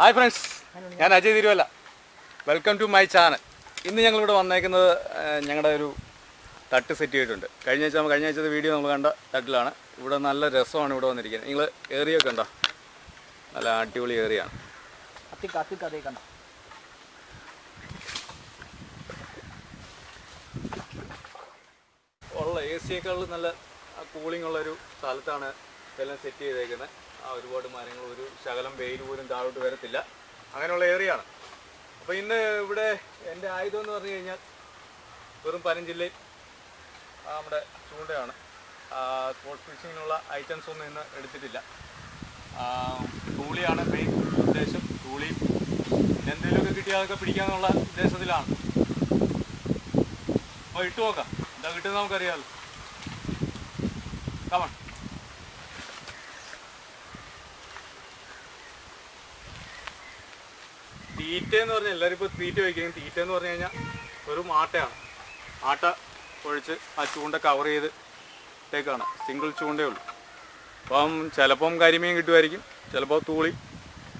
Hi friends. ഞാൻ Ajay Thiruvalla. Welcome to my channel ഇന്ന് ഞങ്ങളിവിടെ വന്നേക്കുന്നത് ഞങ്ങളുടെ ഒരു തട്ട് സെറ്റ് ചെയ്തിട്ടുണ്ട്. കഴിഞ്ഞ ആഴ്ച കഴിഞ്ഞ ആഴ്ചത്തെ വീഡിയോ നമ്മൾ കണ്ട തട്ടിലാണ്. ഇവിടെ നല്ല രസമാണ് ഇവിടെ വന്നിരിക്കുന്നത്. നിങ്ങൾ ഏറിയൊക്കെ ഉണ്ടോ നല്ല അടിപൊളി ഏറിയാണ്. കണ്ട? ഉള്ള എ സിയേക്കാൾ നല്ല കൂളിംഗ് ഉള്ള ഒരു സ്ഥലത്താണ് ഇതെല്ലാം സെറ്റ് ചെയ്തേക്കുന്നത്. ഒരുപാട് മരങ്ങൾ ഒരു ശകലം വെയിൽ പോലും താഴോട്ട് വരത്തില്ല. അങ്ങനെയുള്ള ഏറിയാണ് അപ്പോൾ ഇന്ന് ഇവിടെ എന്റെ ആയുധം എന്ന് പറഞ്ഞു കഴിഞ്ഞാൽ വെറും പനഞ്ചില്ലയും ആ, നമ്മുടെ ചൂണ്ടയാണ്. സ്പോർട്സ് ഫിഷിങ്ങിനുള്ള ഐറ്റംസ് ഒന്നും ഇന്ന് എടുത്തിട്ടില്ല. ആ, തൂളിയാണ് മെയിൻ ഉദ്ദേശം. പിന്നെ എന്തെങ്കിലുമൊക്കെ കിട്ടിയാൽ അതൊക്കെ പിടിക്കാന്നുള്ള ഉദ്ദേശത്തിലാണ്. അപ്പോൾ ഇട്ട് നോക്കാം. എന്താ കിട്ടുന്നത് നമുക്കറിയാമല്ലോ കമൺ തീറ്റ എന്ന് പറഞ്ഞാൽ എല്ലാവരും ഇപ്പോൾ തീറ്റ വയ്ക്കുകയും തീറ്റ എന്ന് പറഞ്ഞു കഴിഞ്ഞാൽ ഒരു മാട്ടയാണ് ആട്ട ഒഴിച്ച് ആ ചൂണ്ട കവർ ചെയ്ത് ഇട്ടേക്കാണ്. സിംഗിൾ ചൂണ്ടേ ഉള്ളൂ. അപ്പം ചിലപ്പം കരിമീൻ കിട്ടുമായിരിക്കും ചിലപ്പോൾ തൂളി.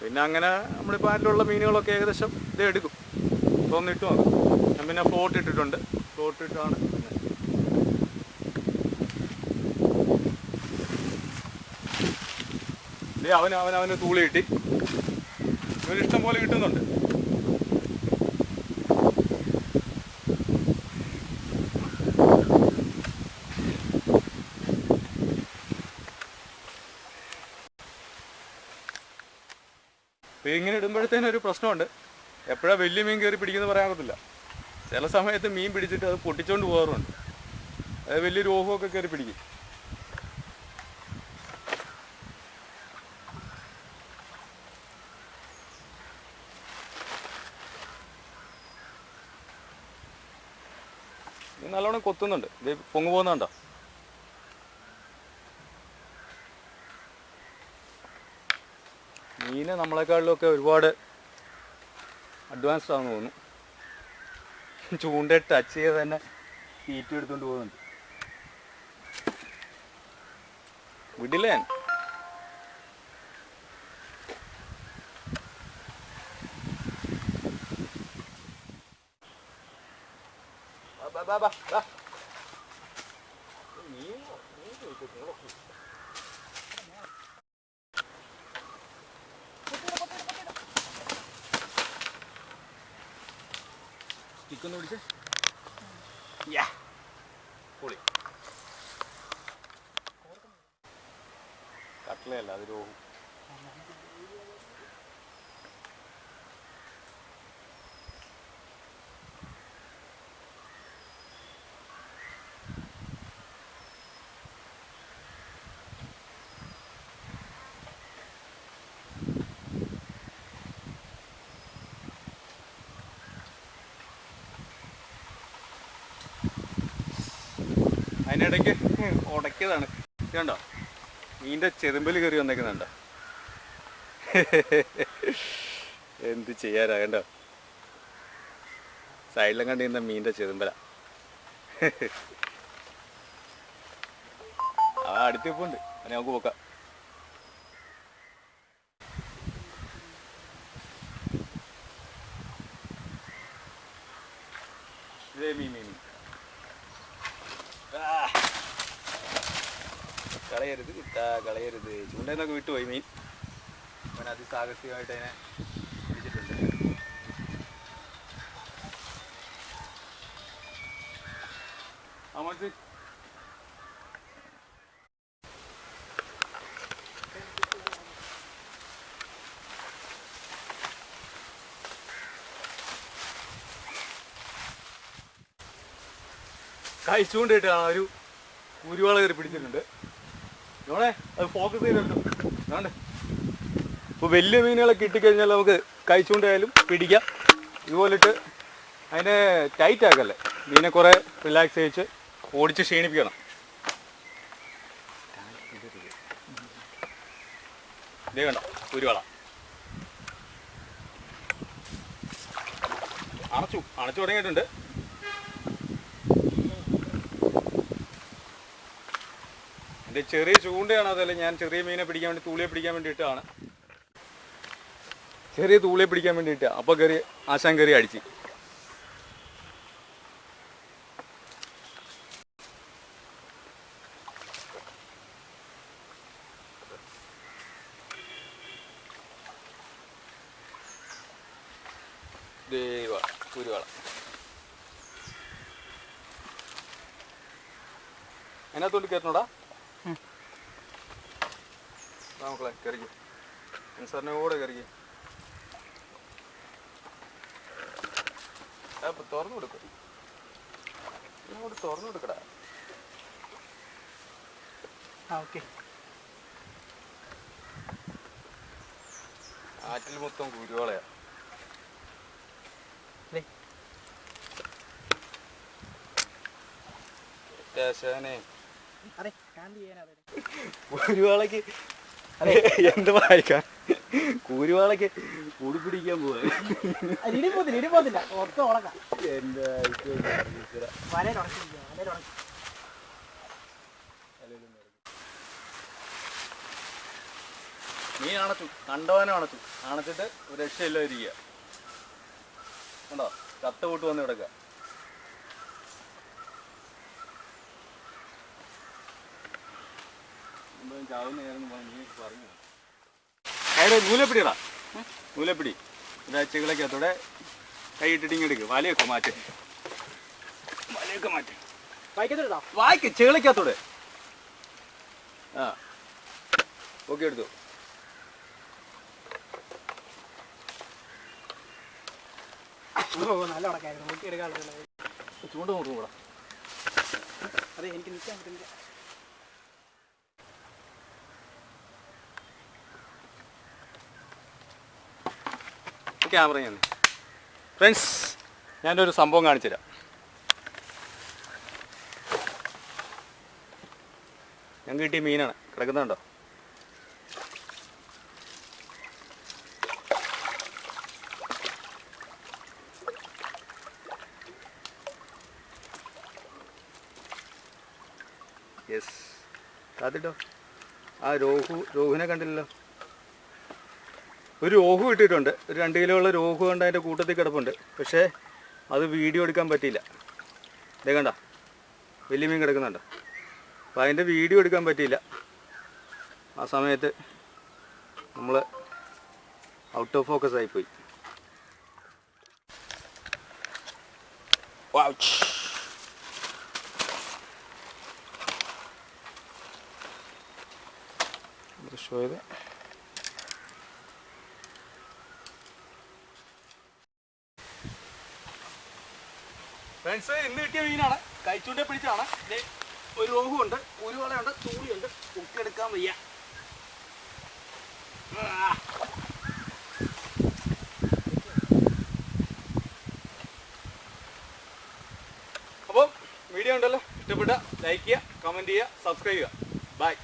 പിന്നെ അങ്ങനെ നമ്മളിപ്പോൾ അതിലുള്ള മീനുകളൊക്കെ ഏകദേശം ഇത് എടുക്കും. അപ്പോൾ ഒന്ന് ഇട്ടു നോക്കാം ഞാൻ പിന്നെ ഫ്ലോട്ട് ഇട്ടിട്ടുണ്ട്. ഫ്ലോട്ട് ഇട്ടാണ് അവൻ അവൻ അവന് തൂളി കിട്ടി. ഇവരിഷ്ടം പോലെ കിട്ടുന്നുണ്ട്. അപ്പോൾ ഇങ്ങനെ ഇടുമ്പോഴത്തേനും ഒരു പ്രശ്നമുണ്ട്. എപ്പോഴാണ് വലിയ മീൻ കയറി പിടിക്കുന്നത് പറയാൻ ചില സമയത്ത് മീൻ പിടിച്ചിട്ട് അത് പൊട്ടിച്ചോണ്ട് പോകാറുണ്ട്. അത് വലിയ രോഗമൊക്കെ കയറി പിടിക്കും. നല്ലോണം കൊത്തുന്നുണ്ട്. ഇത് പൊങ്ങു പോകുന്നുണ്ടോ മീന് നമ്മളെക്കാളിലൊക്കെ ഒരുപാട് അഡ്വാൻസ്ഡ് ആണെന്ന് തോന്നുന്നു. ചൂണ്ട ടച്ച് ചെയ്ത് തന്നെ തീറ്റി എടുത്തുകൊണ്ട് പോകുന്നുണ്ട്. വിടില്ലേ? ഞാൻ? മീൻ മീൻ ചോദിച്ചു, ഒന്ന് പിടിച്ച്. യാ. പൊളി. കട്ടിലല്ല അത് രോഹു. അതിനിടയ്ക്ക് ഉടക്കിയതാണ്. കണ്ടോ? മീന്റെ ചെതുമ്പൽ കയറി വന്നേക്കുന്നുണ്ടോ? എന്ത് ചെയ്യാനാ കണ്ടോ? സൈഡിലും കണ്ടിരുന്ന മീന്റെ ചെതുമ്പല ആ അടുത്തിപ്പുണ്ട് അതിനെ നമുക്ക് പോക്കാം ഇതേ മീൻ മീൻ മീൻ ആ. കളയരുത് കിട്ടാ കളയരുത്. ചൂണ്ടയിൽ വിട്ടുപോയി മീൻ. അവൻ അതിസാഹസികമായിട്ട് അതിനെ പിടിച്ചിട്ടുണ്ട്. മനസ്സിൽ കഴിച്ചുകൊണ്ടിട്ടാണ് ഒരു കുരുവാള പിടിച്ചിട്ടുണ്ട്. ഇപ്പോൾ വലിയ മീനുകളെ കിട്ടിക്കഴിഞ്ഞാൽ നമുക്ക് കഴിച്ചുകൊണ്ടായാലും പിടിക്കാം. ഇതുപോലിട്ട് അതിനെ ടൈറ്റ് ആക്കല്ലേ? മീനെ കുറേ റിലാക്സ് ചെയ്യിച്ച് ഓടിച്ച് ക്ഷീണിപ്പിക്കണം. ഇതേ കണ്ടോ? അണച്ചു അണച്ചു തുടങ്ങിയിട്ടുണ്ട്. എന്റെ ചെറിയ ചൂണ്ടയാണ് അതല്ലേ ഞാൻ ചെറിയ മീനെ പിടിക്കാൻ വേണ്ടി തൂളിയെ പിടിക്കാൻ വേണ്ടിയിട്ടാണ്. ചെറിയ തൂളിയെ പിടിക്കാൻ വേണ്ടിയിട്ട് അപ്പോൾ കയറി ആശാൻ കയറി അടിച്ച്. ദൈവ അതിനകത്തോട്ട് കയറ്റണോടാ? മക്കളെ കയറിക്ക് സാറിനെ കൂടെ കയറിക്ക് അപ്പൊ തുറന്നു കൊടുക്കും. ഇങ്ങോട്ട് തുറന്നു കൊടുക്കടാ. ഓക്കെ. ആറ്റിൽ മൊത്തം കുരുവാളയാ. കുരുവാളയ്ക്ക് എന്ത് വായിക്കാൻ കൂരുവാളൊക്കെ കൂടി ഉണക്കി. മീൻ അണച്ചു കണ്ടവനെ അണച്ചു അണച്ചിട്ട് ഒരു രക്ഷയില്ല ഇരിക്കുക കണ്ടോ? കത്ത് കൂട്ട് വന്ന് കിടക്കുക. അയാളെ നൂലപ്പിടിയടാ നൂലപ്പിടി. ഇവിടെ ചികളക്കകത്തൂടെ കൈ ഇട്ടിട്ട് ഇങ്ങ് എടുക്കുക വലയൊക്കെ മാറ്റി. വലയൊക്കെ മാറ്റി. വായിക്ക ചികളക്കകത്തൂടെ. ആ. ഓക്കെ എടുത്തു. നല്ല ഉണക്കായിരുന്നു. നോക്കി എടുക്കാറുണ്ട് ചൂണ്ട നോക്കും കൂടാ അതെ എനിക്ക് നിൽക്കാൻ പറ്റുന്നില്ല ക്യാമറ ഞാൻ. ഫ്രണ്ട്സ് ഞാനൊരു സംഭവം കാണിച്ചു തരാം ഞാൻ കിട്ടിയ മീനാണ്. കിടക്കുന്നുണ്ടോ? യെസ് കാത്തിട്ടോ? ആ രോഹു രോഹുവിനെ കണ്ടില്ലല്ലോ. ഒരു രോഹു ഇട്ടിട്ടുണ്ട് ഒരു രണ്ട് കിലോ ഉള്ള രോഹു കൊണ്ട് അതിന്റെ കൂട്ടത്തിൽ കിടപ്പുണ്ട്. പക്ഷേ അത് വീഡിയോ എടുക്കാൻ പറ്റിയില്ല. ഇതേ കണ്ട? വലിയ മീൻ കിടക്കുന്നുണ്ട്. അപ്പോൾ അതിന്റെ വീഡിയോ എടുക്കാൻ പറ്റിയില്ല. ആ സമയത്ത് നമ്മൾ ഔട്ട് ഓഫ് ഫോക്കസ് ആയിപ്പോയി. ഷോ ചെയ്ത്. ഫ്രണ്ട്സ് ഇന്ന് കിട്ടിയ മീനാണ്. കഴിച്ചൂണ്ടെ പിടിച്ചാണ് ഒരു രോഗമുണ്ട് ഉരുവളയുണ്ട് തൂളിയുണ്ട് ഉക്കെടുക്കാൻ വയ്യ. അപ്പം വീഡിയോ ഉണ്ടല്ലോ. ഇഷ്ടപ്പെട്ട ലൈക്ക് ചെയ്യുക കമന്റ് ചെയ്യുക സബ്സ്ക്രൈബ് ചെയ്യുക. ബൈ